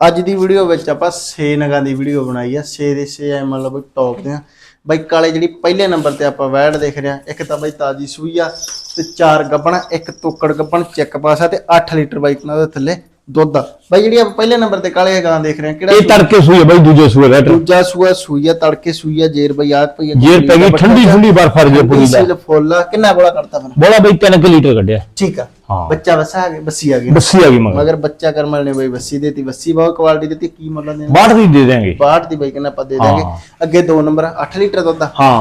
ਅੱਜ ਦੀ ਵੀਡੀਓ ਵਿੱਚ ਆਪਾਂ ਛੇ ਨਗਾਂ ਦੀ ਵੀਡੀਓ ਬਣਾਈ ਆ। ਛੇ ਦੇ ਛੇ ਐ ਮਤਲਬ ਟੌਪ ਦੇ ਆ। ਬਾਈ ਕਾਲੇ ਜਿਹੜੀ ਪਹਿਲੇ ਨੰਬਰ ਤੇ ਆਪਾਂ ਵੈੜ ਦੇਖ ਰਿਹਾ ਇੱਕ ਤਾਂ ਬਾਈ ਤਾਜੀ ਸੂਈ ਆ ਤੇ ਚਾਰ ਗੱਬਣ ਇੱਕ ਤੋਕੜ ਗੱਬਣ ਚੈੱਕ ਪਾਸਾ ਤੇ 8 ਲੀਟਰ ਬਾਈ ਉਹਨਾਂ ਦੇ ਥੱਲੇ। ਦੁੱਧ ਬਾਈ ਜਿਹੜੀ ਆਪਾਂ ਪਹਿਲੇ ਨੰਬਰ ਤੇ ਕਾਲੇ ਗਾਂ ਦੇਖ ਰਹੇ ਆ ਕਿਹੜਾ ਇਹ ਤੜਕੇ ਸੂਈ ਹੈ ਬਾਈ ਦੂਜੇ ਸੂਏ ਰੈਟਰ ਦੂਜਾ ਸੂਆ ਸੂਈ ਆ ਤੜਕੇ ਸੂਈ ਆ ਜੇਰ ਬਈ ਆਗ ਪਈ ਜੇਰ ਪੈ ਗਈ ਠੰਡੀ ਠੰਡੀ ਬਰਫ ਗਿਆ ਪੂਰੀ ਦਾ। ਸੀਲ ਫੁੱਲ ਕਿੰਨਾ ਬੋਲਾ ਕਰਤਾ ਫਿਰ? ਬੋਲਾ ਬਾਈ 3 ਲੀਟਰ ਕੱਢਿਆ। ਠੀਕ ਆ। ਹਾਂ। ਬੱਚਾ ਵਸਾ ਆ ਗਿਆ ਬੱਸੀ ਆ ਗਈ ਬੱਸੀ ਆ ਗਈ ਮਗਰ। ਮਗਰ ਬੱਚਾ ਕਰਮਲ ਨੇ ਬਈ ਬੱਸੀ ਦੇਤੀ ਬੱਸੀ ਬਹੁਤ ਕੁਆਲਿਟੀ ਦਿੱਤੀ ਕੀ ਮੁੱਲ ਦੇ 62 ਦੀ ਦੇ ਦੇਾਂਗੇ 62 ਦੀ ਬਾਈ ਕਹਿੰਦਾ ਆਪਾਂ ਦੇ ਦਾਂਗੇ ਹਾਂ। ਅੱਗੇ ਦੋ ਨੰਬਰ 8 ਲੀਟਰ ਦੁੱਧ ਹਾਂ।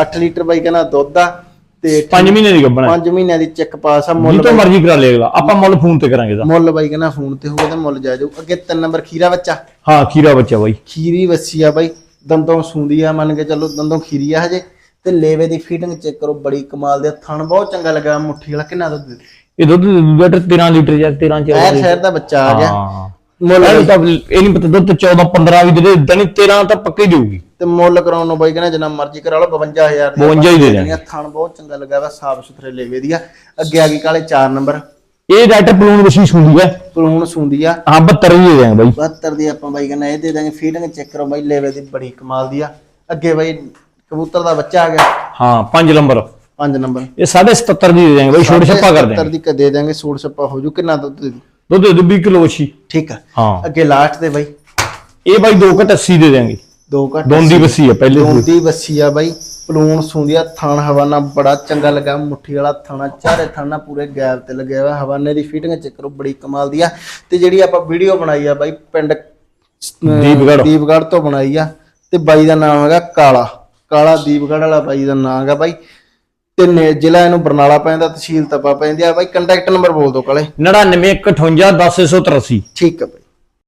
8 ਲੀਟਰ ਬਾਈ ਕਹਿੰਦਾ ਦੁੱਧ ਆ। ਤੇ 5 ਮਹੀਨੇ ਦੀ ਗੱਬਣਾ 5 ਮਹੀਨਿਆਂ ਦੀ ਚੈੱਕ ਪਾਸ ਆ ਮੁੱਲ ਜਿੱਤੋਂ ਮਰਜ਼ੀ ਕਰਾ ਲੇਗਾ ਆਪਾਂ ਮੁੱਲ ਫੋਨ ਤੇ ਕਰਾਂਗੇ ਦਾ ਮੁੱਲ ਬਾਈ ਕਹਿੰਦਾ ਫੋਨ ਤੇ ਹੋਊਗਾ ਤਾਂ ਮੁੱਲ ਜਾ ਜਾਊ। ਅੱਗੇ ਤਿੰਨ ਨੰਬਰ ਖੀਰਾ ਬੱਚਾ। ਹਾਂ ਖੀਰਾ ਬੱਚਾ ਬਾਈ। ਖੀਰੀ ਵੱਸੀ ਆ ਬਾਈ। ਦੰਦੋਂ ਸੂੰਦੀ ਆ ਮੰਨ ਕੇ ਚੱਲੋ ਦੰਦੋਂ ਖੀਰੀ ਆ ਹਜੇ। ਤੇ ਲੇਵੇ ਦੀ ਫੀਡਿੰਗ ਚੈੱਕ ਕਰੋ ਬੜੀ ਕਮਾਲ ਦੇ ਥਣ ਬਹੁਤ ਚੰਗਾ ਲੱਗਾ ਮੁੱਠੀ ਵਾਲਾ। ਕਿੰਨਾ ਦੁੱਧ ਇਹ ਦੁੱਧ ਲੀਟਰ 13 ਲੀਟਰ ਜਾਂ 13 ਚ ਐਰ ਸ਼ਹਿਰ ਦਾ ਬੱਚਾ ਆ ਗਿਆ। ਮੁੱਲ ਇਹ ਨਹੀਂ ਪਤਾ ਦੁੱਧ 14 15 ਵੀ ਦੇ ਦੇ 13 ਤਾਂ ਪੱਕੇ ਦੇਊਗੀ ਤੇ ਮੁੱਲ ਕਰਾਉਣ ਨੂੰ ਬਾਈ ਕਹਿੰਦਾ ਜਿੰਨਾ ਮਰਜ਼ੀ ਕਰਾ ਲਓ 52000 ਦੀ 52 ਹੀ ਦੇ ਦਿਆਂਗੇ। ਥਣ ਬਹੁਤ ਚੰਗਾ ਲੱਗਾ ਵਾ ਸਾਫ਼ ਸੁਥਰੇ ਲੇਵੇ ਦੀ ਆ। ਅੱਗੇ ਆ ਗਈ ਕਾਲੇ 4 ਨੰਬਰ। ਇਹ ਰੈਟਰ ਬਲੂਨ ਮਸ਼ੀਨ ਹੁੰਦੀ ਹੈ ਪਲੂਣ ਸੂੰਦੀ ਆ। ਹਾਂ 72 ਹੀ ਦੇ ਦੇਾਂਗੇ ਬਾਈ। 72 ਦੀ ਆਪਾਂ ਬਾਈ ਕਹਿੰਦਾ ਇਹ ਦੇ ਦਾਂਗੇ ਫੀਡਿੰਗ ਚੈੱਕ ਕਰੋ ਬਾਈ ਲੇਵੇ ਦੀ ਬੜੀ ਕਮਾਲ ਦੀ ਆ। ਅੱਗੇ ਬਾਈ ਕਬੂਤਰ ਦਾ ਬੱਚਾ ਆ ਗਿਆ। ਹਾਂ 5 ਨੰਬਰ। 5 ਨੰਬਰ। ਇਹ 77 ਦੀ ਦੇ ਦੇਾਂਗੇ ਬਾਈ ਛੋਟੇ ਛੱਪਾ ਕਰ 70 ਦੇਾਂਗੇ ਦੀ ਕ ਦੇ ਦਾਂਗੇ ਸੂਟ ਸੱਪਾ ਹੋ ਜੂ। ਕਿੰਨਾ ਦੁੱਧ ਦੇ ਦੂ? ਦੁੱਧ ਦੇ ਦੂ 20 ਕਿਲੋ ਵਛੀ। ਠੀਕ ਆ। ਹਾਂ। ਅੱਗੇ ਲਾਸਟ ਦੇ ਬਾਈ। ਇਹ ਬਾਈ 2 ਘਟ 80 ਦੇ ਦੇਾਂਗੇ ਦੋ ਘੱਟ ਦੋਂਦੀ ਵਸੀ ਹੈ ਪਹਿਲੇ। ਦੋਂਦੀ ਵੱਸੀ ਆ ਬਾਈ। ਪਲੂਣ ਸੂੰਦੀਆ ਥਣ ਹਵਾਨਾ ਬੜਾ ਚੰਗਾ ਲੱਗਾ। ਮੁੱਠੀ ਵਾਲਾ ਥਣਾ ਚਾਰੇ ਥਣਾ ਪੂਰੇ ਗੈਪ ਤੇ ਲੱਗਿਆ ਹੋਇਆ। ਹਵਾਨੇ ਦੀ ਫੀਟਿੰਗ ਚੈੱਕ ਕਰੋ ਬੜੀ ਕਮਾਲ ਦੀ ਆ। ਤੇ ਜਿਹੜੀ ਆਪਾਂ ਵੀਡੀਓ ਬਣਾਈ ਆ ਬਾਈ ਪਿੰਡ ਅਹ, ਦੀਪਗੜ੍ਹ। ਦੀਪਗੜ੍ਹ ਤੋਂ ਬਣਾਈ ਆ। ਤੇ ਬਾਈ ਦਾ ਨਾਮ ਹੈਗਾ ਕਾਲਾ। ਕਾਲਾ ਦੀਪਗੜ੍ਹ ਵਾਲਾ ਬਾਈ ਦਾ ਨਾਮ ਹੈਗਾ ਬਾਈ। ਤੇ ਜ਼ਿਲ੍ਹਾ ਇਹਨੂੰ ਬਰਨਾਲਾ ਪੈਂਦਾ ਤਹਿਸੀਲ ਤਪਾ ਪੈਂਦੀ ਆ। ਬਾਈ ਕੰਟੈਕਟ ਨੰਬਰ ਬੋਲ ਦਿਓ ਕਾਲੇ। 99 58 10 183 ਠੀਕ ਆ ਬਾਈ।